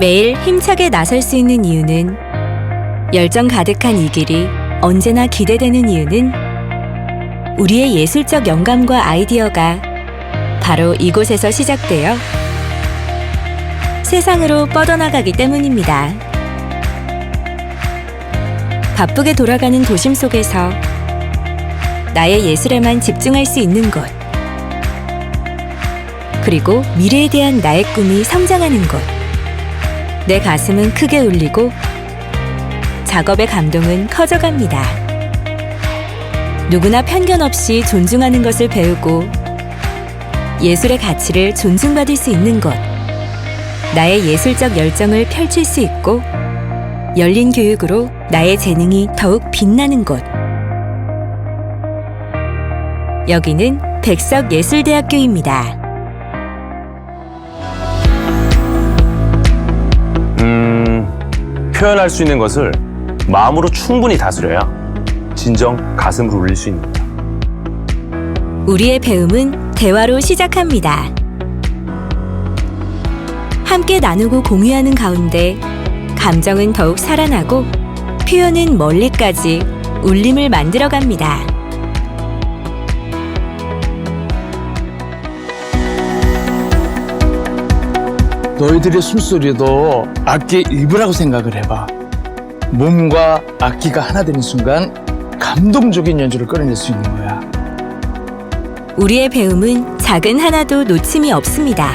매일 힘차게 나설 수 있는 이유는 열정 가득한 이 길이 언제나 기대되는 이유는 우리의 예술적 영감과 아이디어가 바로 이곳에서 시작되어 세상으로 뻗어나가기 때문입니다. 바쁘게 돌아가는 도심 속에서 나의 예술에만 집중할 수 있는 곳. 그리고 미래에 대한 나의 꿈이 성장하는 곳. 내 가슴은 크게 울리고 작업의 감동은 커져갑니다. 누구나 편견 없이 존중하는 것을 배우고 예술의 가치를 존중받을 수 있는 곳. 나의 예술적 열정을 펼칠 수 있고 열린 교육으로 나의 재능이 더욱 빛나는 곳. 여기는 백석예술대학교입니다. 표현할 수 있는 것을 마음으로 충분히 다스려야 진정 가슴으로 울릴 수 있습니다. 우리의 배움은 대화로 시작합니다. 함께 나누고 공유하는 가운데 감정은 더욱 살아나고 표현은 멀리까지 울림을 만들어갑니다. 너희들의 숨소리도 악기의 일부라고 생각을 해봐. 몸과 악기가 하나 되는 순간 감동적인 연주를 끌어낼 수 있는 거야. 우리의 배움은 작은 하나도 놓침이 없습니다.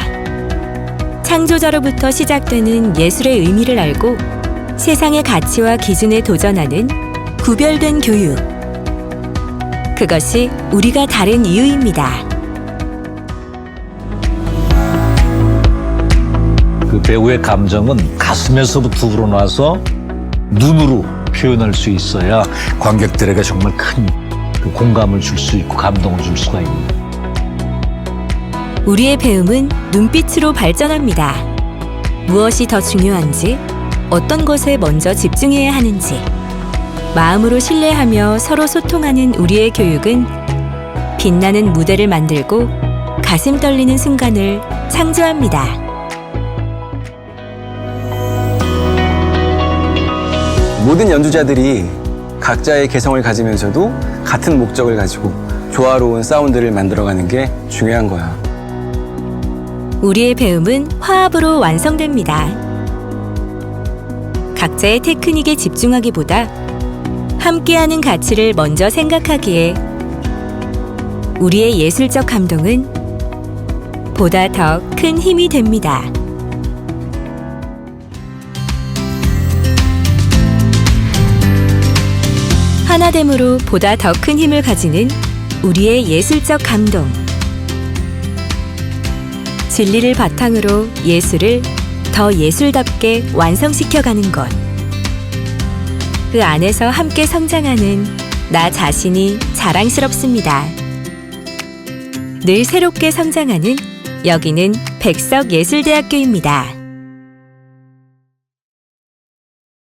창조자로부터 시작되는 예술의 의미를 알고 세상의 가치와 기준에 도전하는 구별된 교육. 그것이 우리가 다른 이유입니다. 그 배우의 감정은 가슴에서부터 우러나서 눈으로 표현할 수 있어야 관객들에게 정말 큰 그 공감을 줄 수 있고 감동을 줄 수가 있는. 우리의 배움은 눈빛으로 발전합니다. 무엇이 더 중요한지, 어떤 것에 먼저 집중해야 하는지, 마음으로 신뢰하며 서로 소통하는 우리의 교육은 빛나는 무대를 만들고 가슴 떨리는 순간을 창조합니다. 모든 연주자들이 각자의 개성을 가지면서도 같은 목적을 가지고 조화로운 사운드를 만들어가는 게 중요한 거야. 우리의 배움은 화합으로 완성됩니다. 각자의 테크닉에 집중하기보다 함께하는 가치를 먼저 생각하기에 우리의 예술적 감동은 보다 더 큰 힘이 됩니다. 하나됨으로 보다 더 큰 힘을 가지는 우리의 예술적 감동. 진리를 바탕으로 예술을 더 예술답게 완성시켜가는 것. 그 안에서 함께 성장하는 나 자신이 자랑스럽습니다. 늘 새롭게 성장하는 여기는 백석예술대학교입니다.